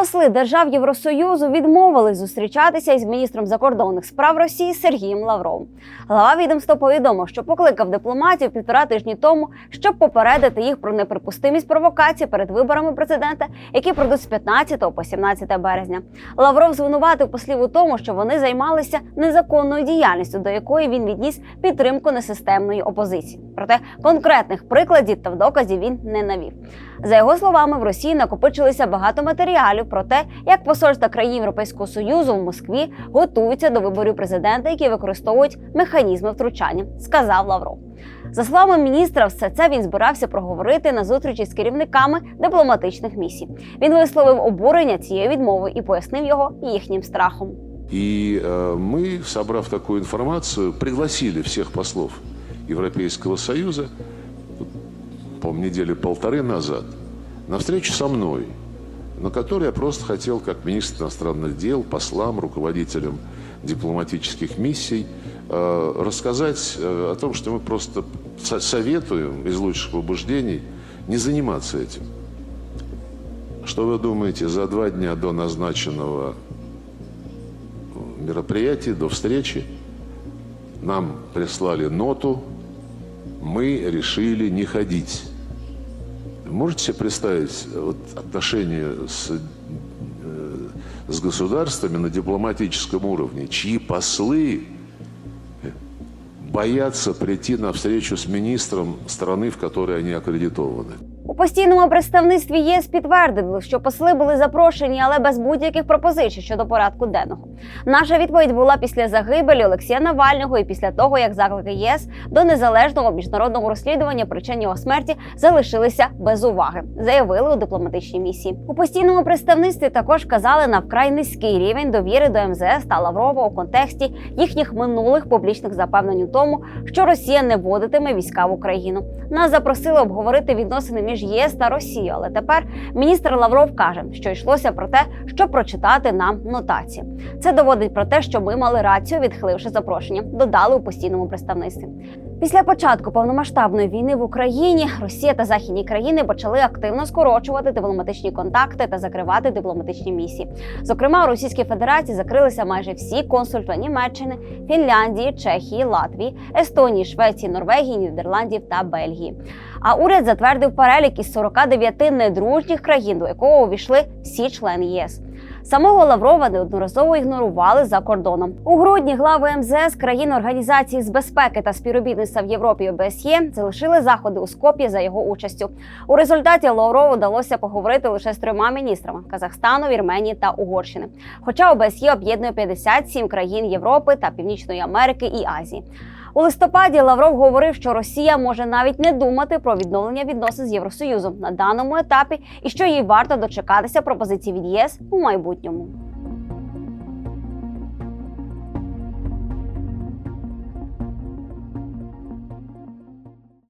Посли держав Євросоюзу відмовились зустрічатися із міністром закордонних справ Росії Сергієм Лавровим. Глава відомства повідомив, що покликав дипломатів півтора тижні тому, щоб попередити їх про неприпустимість провокації перед виборами президента, які пройдуть з 15 по 17 березня. Лавров звинуватив послів у тому, що вони займалися незаконною діяльністю, до якої він відніс підтримку несистемної опозиції. Проте конкретних прикладів та доказів він не навів. За його словами, в Росії накопичилося багато матеріалів про те, як посольства країн Європейського союзу в Москві готуються до виборів президента, які використовують механізми втручання, сказав Лавров. За словами міністра, все це він збирався проговорити на зустрічі з керівниками дипломатичних місій. Він висловив обурення цією відмовою і пояснив його їхнім страхом. И э, мы, собрав такую информацию, пригласили всех послов Европейского Союза, по-моему, недели полторы назад, на встречу со мной, на которой я просто хотел, как министр иностранных дел, послам, руководителям дипломатических миссий, э, рассказать э, о том, что мы просто со- советуем из лучших побуждений не заниматься этим. Что вы думаете, за два дня до назначенного мероприятия, до встречи, нам прислали ноту, мы решили не ходить. Можете себе представить вот, отношения с, э, с государствами на дипломатическом уровне, чьи послы боятся прийти на встречу с министром страны, в которой они аккредитованы? Постійному представництві ЄС підтвердили, що посли були запрошені, але без будь-яких пропозицій щодо порядку денного. Наша відповідь була після загибелі Олексія Навального і після того, як заклики єС до незалежного міжнародного розслідування причин його смерті залишилися без уваги, заявили у дипломатичній місії. У постійному представництві також казали на вкрай низький рівень довіри до МЗС та Лаврова у контексті їхніх минулих публічних запевнень у тому, що Росія не вводитиме війська в Україну. Нас запросили обговорити відносини між ЄС та Росію. Але тепер міністр Лавров каже, що йшлося про те, що прочитати нам нотації. Це доводить про те, що ми мали рацію, відхиливши запрошення. Додали у постійному представництві. Після початку повномасштабної війни в Україні Росія та західні країни почали активно скорочувати дипломатичні контакти та закривати дипломатичні місії. Зокрема, у Російській Федерації закрилися майже всі консульства Німеччини, Фінляндії, Чехії, Латвії, Естонії, Швеції, Норвегії, Нідерландів та Бельгії. А уряд затвердив перелік із 49 недружніх країн, до якого увійшли всі члени ЄС. Самого Лаврова неодноразово ігнорували за кордоном. У грудні глави МЗС країн Організації з безпеки та співробітництва в Європі ОБСЄ залишили заходи у Скоп'ї за його участю. У результаті Лаврову вдалося поговорити лише з трьома міністрами Казахстану, Вірменії та Угорщини. Хоча ОБСЄ об'єднує 57 країн Європи та Північної Америки і Азії. У листопаді Лавров говорив, що Росія може навіть не думати про відновлення відносин з Євросоюзом на даному етапі, і що їй варто дочекатися пропозицій від ЄС у майбутньому.